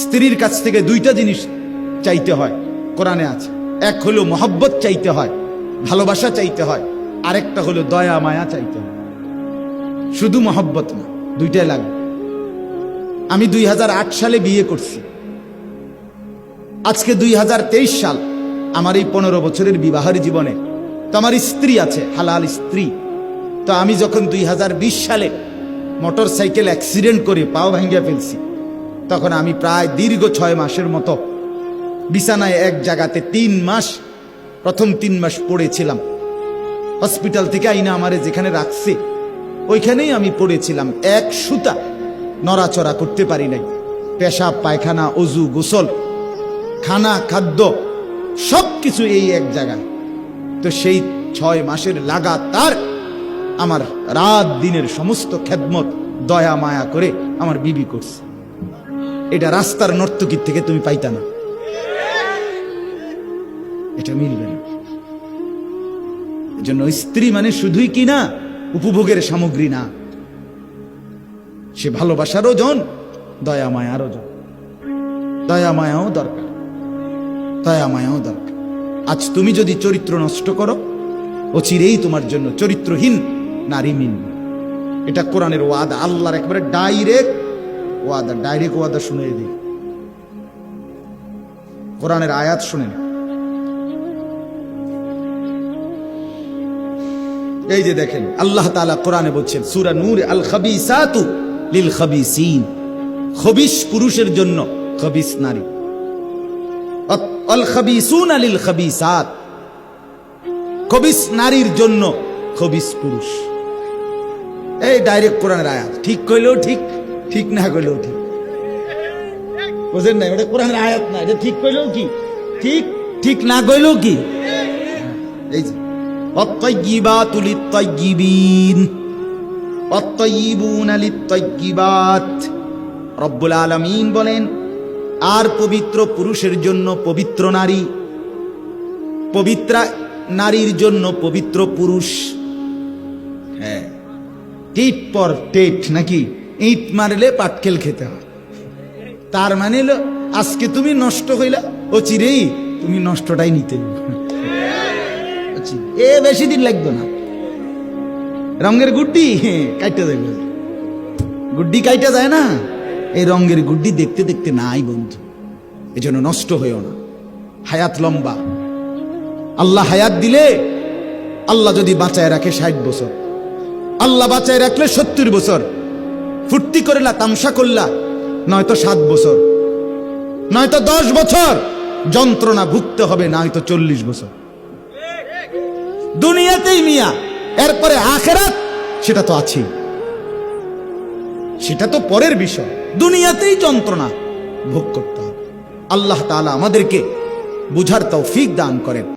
স্ত্রীর কাছ থেকে দুইটা জিনিস চাইতে হয়, কোরআনে আছে। এক হলো মহব্বত চাইতে হয়, ভালোবাসা চাইতে হয়, আরেকটা হলো দয়া, মায়া চাইতে হয়। শুধু মহব্বত না, দুইটাই লাগবে আমি দুই হাজার আট সালে বিয়ে করছি। আজকে দুই হাজার তেইশ সাল আমার এই পনেরো বছরের বিবাহের জীবনে তো আমার স্ত্রী আছে, হালাল স্ত্রী। তো আমি যখন দুই হাজার বিশ সালে মোটর সাইকেল অ্যাক্সিডেন্ট করে পাও ভাঙ্গিয়া ফেলছি তখন আমি প্রায় দীর্ঘ ছয় মাসের মতো বিছানায় এক জায়গাতে তিন মাস, প্রথম তিন মাস পড়েছিলাম। হসপিটাল থেকে আইনা আমারে যেখানে রাখছে, ওইখানেই আমি পড়েছিলাম। এক সুতা নড়াচড়া করতে পারি নাই। পেশাব, পায়খানা, অজু, গোসল, খানা, খাদ্য সব কিছু এই এক জায়গায়। তো সেই ছয় মাসের লাগাতার আমার রাত দিনের সমস্ত খেদমত, দয়া, মায়া করে আমার বিবি করছে। এটা রাস্তার নর্তকীর থেকে তুমি পাইতা না। এটা মিলবে না। এজন্য স্ত্রী মানে শুধুই কি না? উপভোগের সামগ্রী না। সে ভালোবাসারও জন দয়া মায়ারও জন দয়া মায়াও দরকার। দয়া মায়াও দরকার। আজ তুমি যদি চরিত্র নষ্ট করো, অচিরেই তোমার জন্য চরিত্রহীন নারী মিলবে। এটা কোরআনের ওয়াদা, আল্লাহর একবারে ডাইরেক্ট ওয়াদা ডাইরেক্ট ওয়াদা শুনে দিই কোরআনের আয়াত শুনেন এই যে দেখেন, আল্লাহ তালা কোরআনে বলছেন, সূরা নূর আল খাবিসাতু লিল খাবিসিন খবিস পুরুষের জন্য খবিস নারী। আল খাবিসুনা লিল খাবিসাত খবিস নারীর জন্য খবিস পুরুষ। এই ডাইরেক্ট কোরআনের আয়াত, ঠিক কইলেও ঠিক। ঠিক না কইলেও ঠিক বুঝেন না এটা কোরআনের আয়াত না এটা ঠিক কইলেও কি ঠিক ঠিক না কইলেও কি এই যে الطيبات للطيبين والطيبون للطيبات রব্বুল আলামিন বলেন আর পবিত্র পুরুষের জন্য পবিত্র নারী পবিত্রা নারীর জন্য পবিত্র পুরুষ হ্যাঁ টিট পর টেট নাকি ইট মারলে পাটকেল খেতে হয়। তার মানে আজকে তুমি নষ্ট হইলা, ও চিরেই তুমি নষ্টটাই নিতে। এ বেশি দিন লাগবে না। রঙের গুড্ডি কাইটা যাবে গুড্ডি কাইটা যায় না। এই রঙের গুড্ডি দেখতে দেখতে নাই বন্ধু। এজন্য নষ্ট হয়েও না। হায়াত লম্বা। আল্লাহ হায়াত দিলে আল্লাহ যদি বাঁচায় রাখে ষাট বছর। আল্লাহ বাঁচায় রাখলে সত্তর বছর। ফুর্তি করলা, তামসা করলা, নয়তো সাত বছর। নয়তো দশ বছর, যন্ত্রণা ভুগতে হবে, নয়তো চল্লিশ বছর। দুনিয়াতেই মিয়া, এরপরে আখেরাত, সেটা তো আছেই। সেটা তো পরের বিষয়। দুনিয়াতেই যন্ত্রণা ভোগ করতে হবে। আল্লাহ তাআলা আমাদেরকে বুঝার তৌফিক দান করেন।